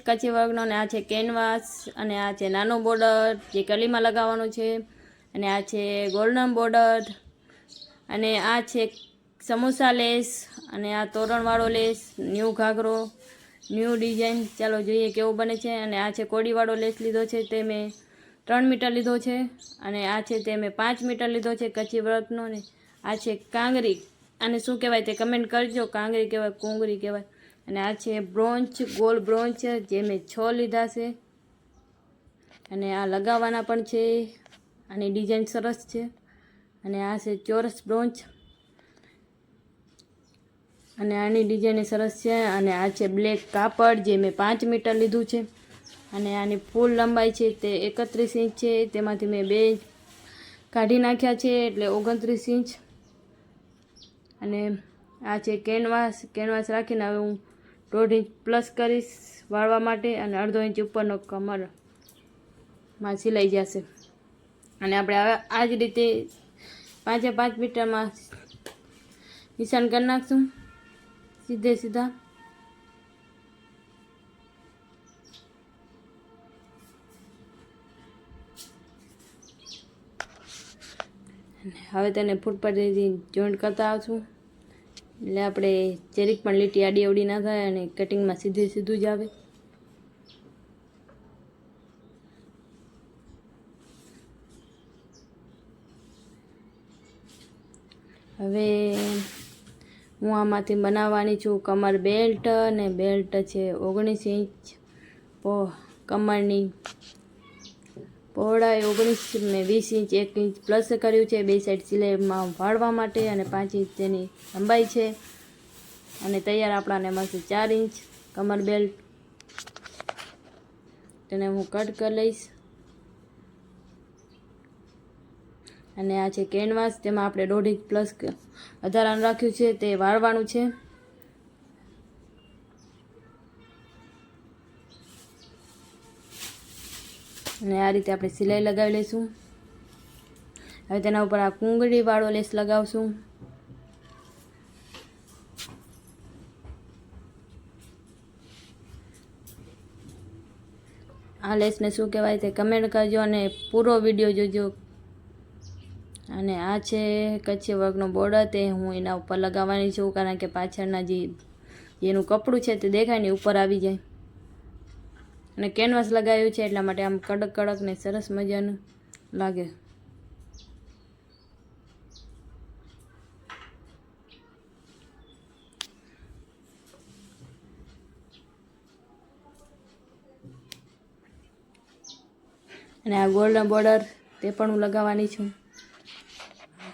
Less Kutchi વર્ગનો અને આ છે કેનવાસ અને આ છે નાનો બોર્ડર જે કલીમાં લગાવવાનું છે. અને આ છે ગોલ્ડન બોર્ડર અને આ છે સમોસા લેસ અને આ તોરણવાળો લેસ, ન્યૂ ઘાઘરો, ન્યૂ ડિઝાઇન. ચાલો જોઈએ કેવું બને છે. અને આ છે કોડીવાળો લેસ લીધો છે તે મેં ત્રણ મીટર લીધો છે. અને આ છે તે મેં પાંચ મીટર લીધો છે કચ્છી વર્કનો ને. આ છે કાંગરી. આને શું કહેવાય તે કમેન્ટ કરજો. કાંગરી કહેવાય, કોંગરી કહેવાય. અને આ છે બ્રોન્ચ, ગોલ બ્રોન્ચ, જે મેં છ લીધા છે. અને આ લગાવવાના પણ છે. આની ડિઝાઇન સરસ છે. અને આ છે ચોરસ બ્રોન્ચ. અને આની ડિઝાઇન સરસ છે. અને આ છે બ્લેક કાપડ, જે મેં પાંચ મીટર લીધું છે. અને આની ફૂલ લંબાઈ છે તે એકત્રીસ ઇંચ છે. તેમાંથી મેં બે કાઢી નાખ્યા છે, એટલે ઓગણત્રીસ ઇંચ. અને આ છે કેનવાસ કેનવાસ રાખીને હવે હું દોઢ ઇંચ પ્લસ કરીશ વાળવા માટે અને અડધો ઇંચ ઉપરનો કમરમાં સિલાઈ જશે. અને આપણે આ જ રીતે પાંચે પાંચ મીટરમાં નિશાન કરી નાખશું. સીધે સીધા. હવે તેને ફૂટ જોઈન્ટ કરતા આવશું. એટલે આપણે જરીક પણ લીટી આડી અવડી ના થાય અને કટિંગમાં સીધે સીધું જ આવે. હવે હું આમાંથી બનાવવાની છું કમર બેલ્ટ અને બેલ્ટ છે ઓગણીસ ઇંચ. કમરની પહોળાઈ ઓગણીસ મેં વીસ ઇંચ, એક ઇંચ પ્લસ કર્યું છે. બે સાઈડ સિલાઈમાં વાળવા માટે અને પાંચ ઇંચ તેની લંબાઈ છે. અને તૈયાર આપણાને મળશે ચાર ઇંચ. કમર બેલ્ટ તેને હું કટ કરી લઈશ. અને આ છે કેનવાસ તેમાં આપણે દોઢ ઇંચ પ્લસ વધારાનું રાખ્યું છે. તે વાળવાનું છે. અને આ રીતે આપણે સિલાઈ લગાવી લઈશું. હવે તેના ઉપર આ કુંગળીવાળો લેસ લગાવશું. આ લેસને શું કહેવાય તે કમેન્ટ કરજો અને પૂરો વીડિયો જોજો. અને આ છે કચ્છી વર્કનો બોર્ડર, તે હું એના ઉપર લગાવવાની છું, કારણ કે પાછળના જે એનું કપડું છે તે દેખાય ને ઉપર આવી જાય. અને કેનવાસ લગાવ્યું છે એટલા માટે આમ કડક કડક ને સરસ મજાનું લાગે. અને આ ગોલ્ડન બોર્ડર તે પણ હું લગાવવાની છું.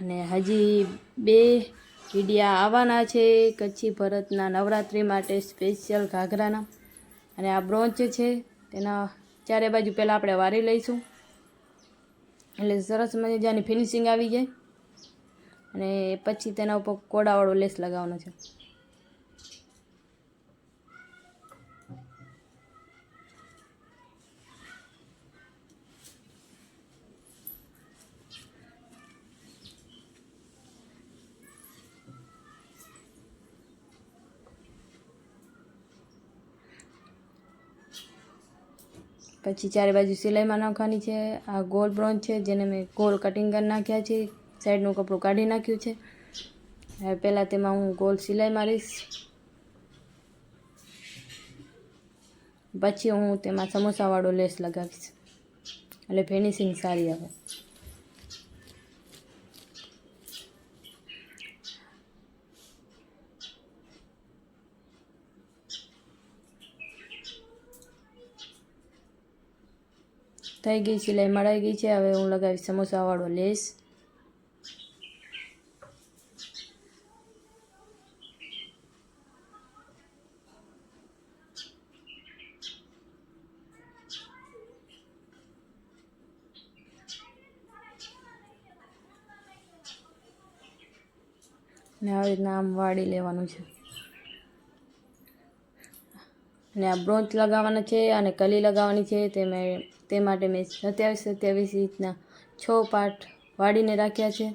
અને હજી બે વિડિયા આવવાના છે કચ્છી ભરતના નવરાત્રિ માટે સ્પેશિયલ ઘાઘરાના. અને આ બ્રોન્ચ છે, તેના ચારે બાજુ પહેલાં આપણે વારી લઈશું. એટલે સરસ મજાની ફિનિશિંગ આવી જાય. અને પછી તેના ઉપર કોડાવાળો લેસ લગાવવાનો છે. પછી ચારે બાજુ સિલાઈમાં નાખવાની છે. આ ગોલ બ્રોન્ચ છે, જેને મેં ગોલ કટિંગ કરી નાખ્યા છે. સાઈડનું કપડું કાઢી નાખ્યું છે. હવે પહેલાં તેમાં હું ગોલ સિલાઈ મારીશ પછી હું તેમાં સમોસાવાળો લેસ લગાવીશ. એટલે ફિનિશિંગ સારી આવે. થઈ ગઈ સિલાઈ મળાઈ ગઈ છે. હવે હું લગાવીશ સમોસાવાળો લેસ. ને આવી રીતના આમ વાળી લેવાનું છે. અને આ બ્રોન્ચ લગાવવાના છે અને કલી લગાવવાની છે, તે મેં તે માટે મેં સત્યાવીસ સત્યાવીસ રીતના છ પાર્ટ વાળીને રાખ્યા છે.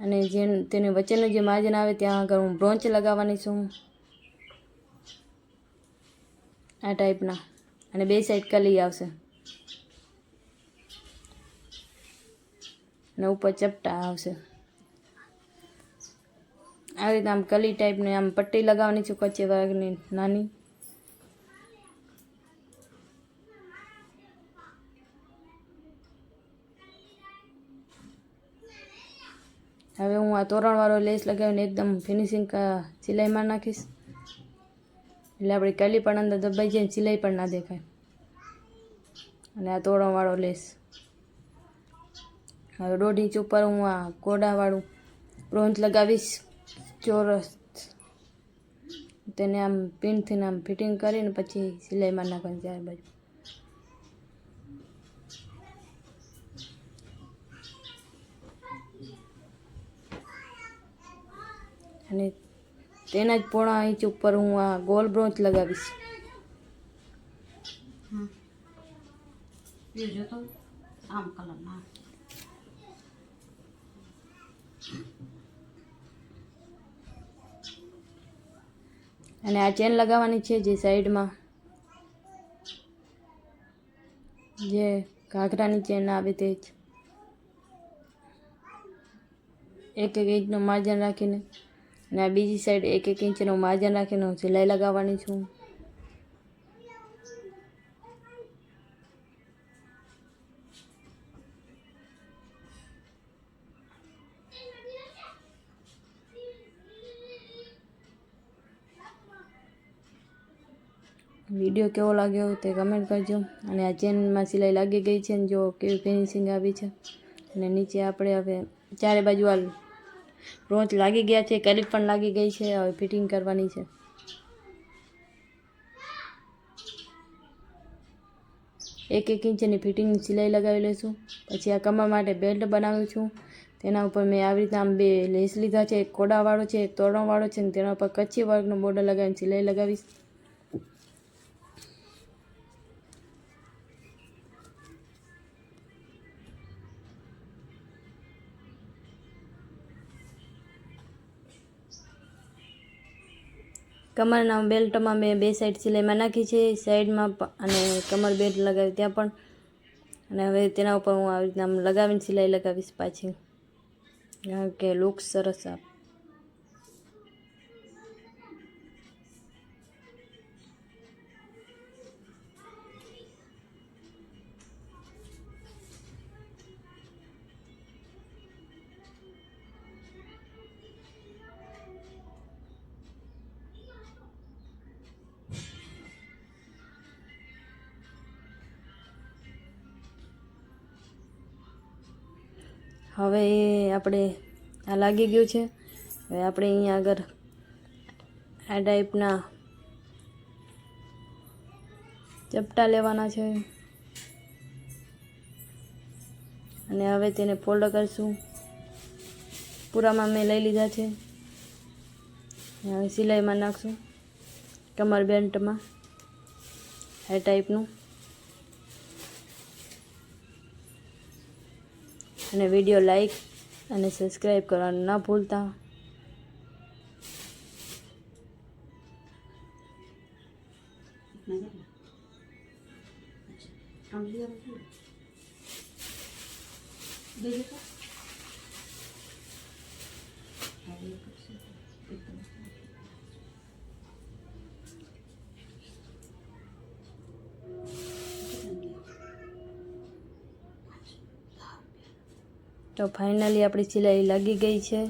અને જે તેની વચ્ચેનું જે માર્જન આવે ત્યાં આગળ હું બ્રોન્ચ લગાવવાની છું. આ ટાઈપના. અને બે સાઈડ કલી આવશે. અને ઉપર ચપટા આવશે. આવી રીતે આમ કલી ટાઈપની આમ પટ્ટી લગાવવાની છું કચ્ચી વર્ગની નાની. હું આ તોરણવાળો લેસ લગાવીને એકદમ ફિનિશિંગ સિલાઈમાં નાખીશ. એટલે આપણી કલી પણ અંદર દબાઈ જાય સિલાઈ પણ ના દેખાય. અને આ તોરણવાળો લેસ. હવે દોઢ ઇંચ ઉપર હું આ કોડાવાળું બ્રોન્ઝ લગાવીશ. ચોરસ તેને આમ પિનથી આમ ફિટિંગ કરીને પછી સિલાઈમાં નાખવાની ચાર બાજુ અને તેના જ પોણા ઇંચ ઉપર હું આ ગોલ બ્રોન્ચ લગાવીશ. આમ અને આ ચેન લગાવવાની છે જે સાઈડમાં. જે ઘાઘરાની ચેન આવે તે જ. એક એક ઇંચનું માર્જન રાખીને. અને બીજી સાઈડ એક એક ઇંચનું માર્જન રાખીને હું સિલાઈ લગાવવાની છું. વીડિયો કેવો લાગ્યો તે કમેન્ટ કરજો. અને આ ચેનમાં સિલાઈ લાગી ગઈ છે ને જો કેવી ફિનિશિંગ આવી છે. અને નીચે આપણે હવે ચારે બાજુ આ રોચ લાગી ગયા છે કલીપ પણ લાગી ગઈ છે, હવે ફિટિંગ કરવાની છે. એક એક ઇંચની ફિટિંગ સિલાઈ લગાવી લઈશું પછી આ કમર માટે બેલ્ટ બનાવું છું. તેના ઉપર મેં આવી રીતે આમ બે લેસ લીધા છે, એક કોડાવાળો છે, એક તોરણવાળો છે ને તેના ઉપર કચ્છી વર્કનો બોર્ડર લગાવીને સિલાઈ લગાવીશ. કમરના બેલ્ટમાં મેં બે સાઈડ સિલાઈમાં નાખી છે, સાઈડમાં અને કમર બેલ્ટ લગાવી ત્યાં પણ. અને હવે તેના ઉપર હું આવી રીતના લગાવીને સિલાઈ લગાવીશ પાછી. કે લુક સરસ આપ હવે એ આપણે આ લાગી ગયું છે. હવે આપણે અહીંયા આગળ આ ટાઈપના ચપટા લેવાના છે. અને હવે તેને ફોલ્ડ કરશું. પૂરામાં મેં લઈ લીધા છે. હવે સિલાઈમાં નાખશું. કમર બેલ્ટમાં આ ટાઈપનું. અને વીડિયો લાઈક અને સબસ્ક્રાઈબ કરવાનું ના ભૂલતા. લીધો તો ફાઇનલી આપણી સિલાઈ લાગી ગઈ છે.